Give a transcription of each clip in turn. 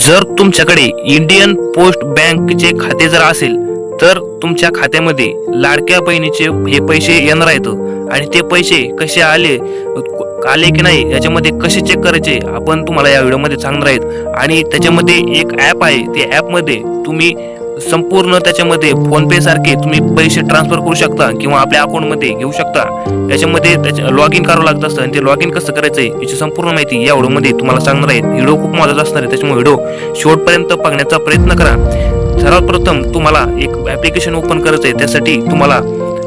जर तुमच्याकडे Indian post बँकचे खाते जर असेल तर तुमच्या खात्यामध्ये लाडक्या बहिणीचे हे पैसे येणार आहेत. आणि ते पैसे कसे आले आले की नाही याच्यामध्ये कसे चेक करायचे आपण तुम्हाला या व्हिडिओमध्ये सांगणार आहेत. आणि त्याच्यामध्ये एक ॲप आहे त्या ॲपमध्ये तुम्ही संपूर्ण त्याच्यामध्ये फोन पे सारखे तुम्ही पैसे ट्रान्सफर करू शकता किंवा आपल्या अकाउंटमध्ये घेऊ शकता. त्याच्यामध्ये त्याच्या लॉग इन करावं लागत असतं आणि ते लॉग इन कसं करायचं आहे याची संपूर्ण माहिती या व्हिडिओमध्ये तुम्हाला सांगणार आहे. व्हिडिओ खूप महत्त्वाचा असणार आहे. त्याच्यामुळे व्हिडिओ शेवटपर्यंत बघण्याचा प्रयत्न करा. सर्वात प्रथम तुम्हाला एक ॲप्लिकेशन ओपन करायचं आहे त्यासाठी तुम्हाला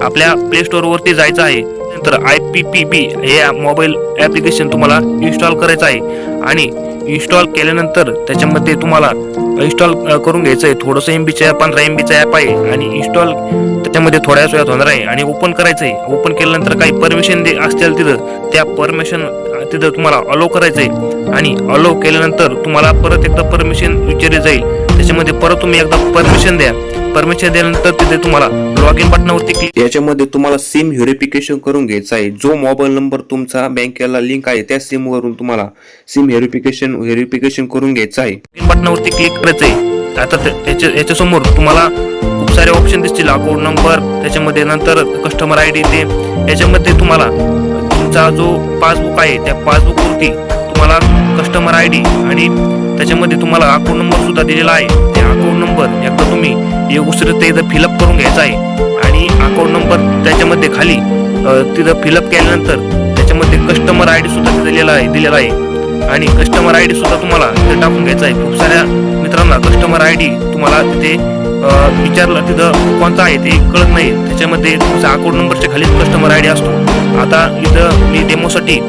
आपल्या प्ले स्टोअरवरती जायचं आहे. नंतर आय पी पी बी हे मोबाईल ॲप्लिकेशन तुम्हाला इन्स्टॉल करायचं आहे. आणि इन्स्टॉल केल्यानंतर त्याच्यामध्ये तुम्हाला इन्स्टॉल करून घ्यायचं आहे थोडंसं एम बीचं पंधरा एम बीचं ॲप आहे आणि इन्स्टॉल त्याच्यामध्ये थोड्याच वेळात होणार आहे आणि ओपन करायचं आहे ओपन केल्यानंतर काही परमिशन दे असतील तिथं त्या परमिशन तिथं तुम्हाला अलो करायचं आहे आणि अलो केल्यानंतर तुम्हाला परत एकदा परमिशन विचारली जाईल. त्याच्यामध्ये परत तुम्ही एकदा परमिशन द्या. परमिशन दिल्यानंतर तिथे तुम्हाला लॉग इन बटनावरती क्लिक याच्यामध्ये तुम्हाला सिम व्हेरिफिकेशन करून घ्यायचं आहे. जो मोबाईल नंबर तुमचा बँकेला लिंक आहे त्या सिम वरून तुम्हाला सिम व्हेरिफिकेशन व्हेरिफिकेशन करून घ्यायचं आहे. इन बटनावरती क्लिक करायचं आहे आता त्या- त्याच्या याच्यासमोर तुम्हाला खूप सारे ऑप्शन दिसतील. अकाउंट नंबर त्याच्यामध्ये नंतर कस्टमर आय डी ते. याच्यामध्ये तुम्हाला तुमचा जो पासबुक आहे त्या पासबुकवरती तुम्हाला कस्टमर आय डी आणि त्याच्यामध्ये तुम्हाला अकाउंट नंबर सुद्धा दिलेला आहे. ते अकाउंट नंबर एकदा तुम्ही व्यवस्थित इथं फिलअप करून घ्यायचं आहे. आणि अकाउंट नंबर त्याच्यामध्ये खाली तिथं फिलअप केल्यानंतर त्याच्यामध्ये कस्टमर आय डी सुद्धा तिथं दिलेला आहे दिलेला आहे. आणि कस्टमर आय डी सुद्धा तुम्हाला तिथे टाकून घ्यायचं आहे. खूप साऱ्या मित्रांना कस्टमर आय डी तुम्हाला तिथे विचारलं तिथं कोणता आहे ते कळत नाही. त्याच्यामध्ये तुमचा अकाउंट नंबरच्या खालीच कस्टमर आय डी असतो. आता इथं मी डेमोसाठी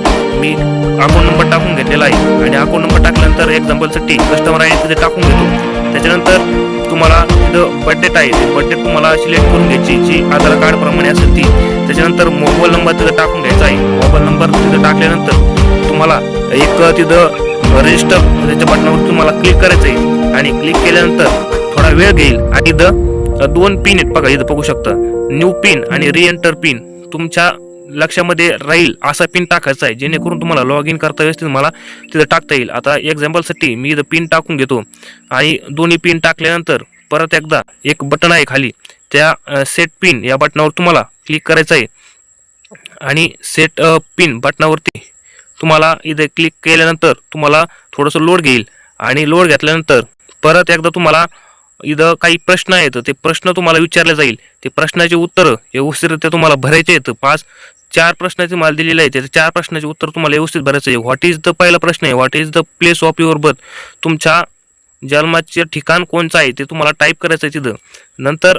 मी अकाउंट नंबर टाकून घेतलेला आहे. आणि अकाउंट नंबर टाकल्यानंतर एक्झाम्पलसाठी कस्टमर आय डी तिथे टाकून घेतो. त्याच्यानंतर तुम्हाला तिथं आहे ते बड्डेट तुम्हाला सिलेक्ट करून घ्यायची जी आधार कार्ड प्रमाणे असेल ती. त्याच्यानंतर मोबाईल नंबर तिथं टाकून घ्यायचा आहे. मोबाईल नंबर तिथं टाकल्यानंतर तुम्हाला एक तिथं रजिस्टर त्याच्या बटनावर तुम्हाला क्लिक करायचं आहे आणि क्लिक केल्यानंतर थोडा वेळ घेईल. आणि तिथं दोन पिन आहेत बघा इथं बघू शकता. न्यू पिन आणि री एंटर पिन तुमच्या लक्षामध्ये राहील असा पिन टाकायचा आहे. जेणेकरून तुम्हाला लॉग इन करता व्यवस्थित मला तिथं टाकता येईल. आता एक्झाम्पलसाठी मी इथं पिन टाकून घेतो. आणि दोन्ही पिन टाकल्यानंतर परत एकदा एक बटन आहे खाली. त्या सेट पिन या बटनावर तुम्हाला क्लिक करायचं आहे. आणि सेट पिन बटनावरती तुम्हाला इथे क्लिक केल्यानंतर तुम्हाला थोडंसं लोड घेईल. आणि लोड घेतल्यानंतर परत एकदा तुम्हाला इथं काही प्रश्न आहेत ते प्रश्न तुम्हाला विचारले जाईल. ते प्रश्नाचे उत्तर व्यवस्थितरित्या तुम्हाला भरायचे आहेत. पाच चार प्रश्नाचे मला दिलेले आहेत. त्या चार प्रश्नाचे उत्तर तुम्हाला व्यवस्थित भरायचं आहे. व्हॉट इज द पहिला प्रश्न आहे. What is the place of your birth तुमच्या जन्माचे ठिकाण कोणचं आहे? ते तुम्हाला टाईप करायचं आहे तिथं. नंतर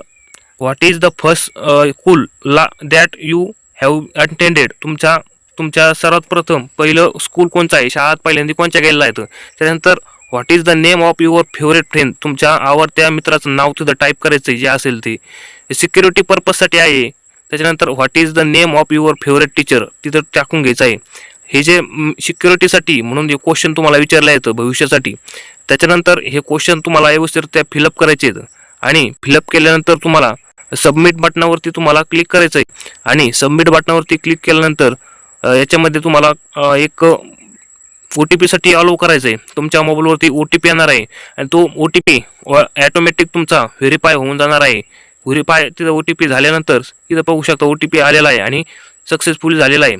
what is the first school ला दॅट यू हॅव अटेंडेड तुमच्या तुमच्या सर्वात प्रथम पहिलं स्कूल कोणचं आहे? शाळेत पहिल्यांदा कोणत्या गेलेला आहे त्याच्यानंतर what is the name of your favourite friend तुमच्या आवडत्या मित्राचं नाव तिथं टाईप करायचं आहे जे असेल ते. सिक्युरिटी पर्पजसाठी आहे. त्याच्यानंतर what is the name of your favourite teacher तिथं टाकून घ्यायचं आहे. हे जे सिक्युरिटीसाठी म्हणून हे क्वेश्चन तुम्हाला विचारलं येतं भविष्यासाठी त्याच्यानंतर हे क्वेश्चन तुम्हाला व्यवस्थित त्या फिलअप करायचे आहेत. आणि फिलअप केल्यानंतर तुम्हाला सबमिट बटनावरती तुम्हाला क्लिक करायचं आहे. आणि सबमिट बटनावरती क्लिक केल्यानंतर याच्यामध्ये तुम्हाला एक ओ टी पीसाठी अलाव करायचं आहे तुमच्या मोबाईलवरती ओ टी पी येणार आहे. आणि तो ओ टी पी ॲटोमॅटिक तुमचा व्हेरीफाय होऊन जाणार आहे. व्हेरीफाय तिथं ओ टी पी झाल्यानंतर तिथं बघू शकता ओ टी पी आलेला आहे आणि सक्सेसफुल झालेला आहे.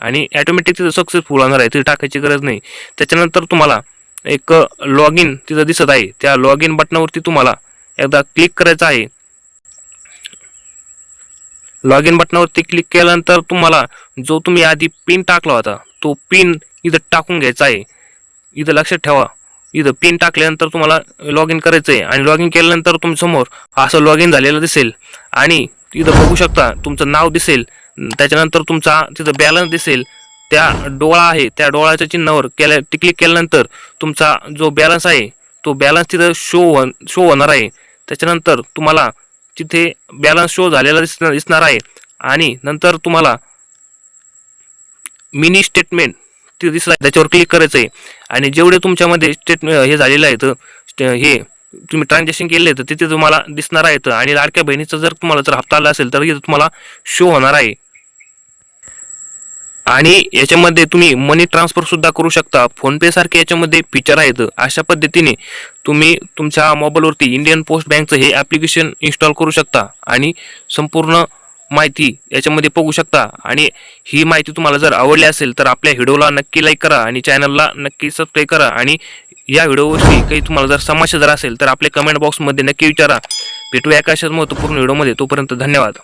आणि ॲटोमॅटिक तिथं सक्सेसफुल होणार आहे. तिथे टाकायची गरज नाही. त्याच्यानंतर तुम्हाला एक लॉग इन तिथं दिसत आहे. त्या लॉग इन बटनावरती तुम्हाला एकदा क्लिक करायचं आहे. लॉग इन बटनावरती क्लिक केल्यानंतर तुम्हाला जो तुम्ही आधी पिन टाकला होता तो पिन इथं टाकून घ्यायचा आहे. इथं लक्षात ठेवा. इथं पिन टाकल्यानंतर तुम्हाला लॉग इन करायचं आहे आणि लॉग इन केल्यानंतर तुमच्यासमोर असं लॉग इन झालेलं दिसेल. आणि इथं बघू शकता तुमचं नाव दिसेल. त्याच्यानंतर तुमचा तिथं बॅलन्स दिसेल. त्या डोळा आहे त्या डोळ्याच्या चिन्हावर केल्या क्लिक केल्यानंतर तुमचा जो बॅलन्स आहे तो बॅलन्स तिथं शो हो शो होणार आहे. त्याच्यानंतर तुम्हाला तिथे बॅलन्स शो झालेला दिसणार दिसणार आहे. आणि नंतर तुम्हाला मिनी स्टेटमेंट ते दिसत आहे. त्याच्यावर क्लिक करायचं आहे आणि जेवढे तुमच्यामध्ये स्टेट हे झालेलं आहे तर हे तुम्ही ट्रान्झॅक्शन केले तर तिथे तुम्हाला दिसणार आहेत आणि लाडक्या बहिणीचं जर तुम्हाला जर हप्ता आला असेल तर इथं तुम्हाला शो होणार आहे. आणि याच्यामध्ये तुम्ही मनी ट्रान्सफर सुद्धा करू शकता. फोनपे सारखे याच्यामध्ये फीचर आहेत. अशा पद्धतीने तुम्ही तुमच्या मोबाईलवरती इंडियन पोस्ट बँकचं हे ॲप्लिकेशन इन्स्टॉल करू शकता आणि संपूर्ण माहिती याच्यामध्ये बघू शकता. आणि ही माहिती तुम्हाला जर आवडली असेल तर आपल्या व्हिडिओला नक्की लाईक करा आणि चॅनलला नक्की सबस्क्राईब करा. आणि या व्हिडिओवरती काही तुम्हाला जर समस्या जर असेल तर आपल्या कमेंट बॉक्समध्ये नक्की विचारा. भेटूया एकाशाच महत्त्वपूर्ण व्हिडिओमध्ये. तोपर्यंत धन्यवाद.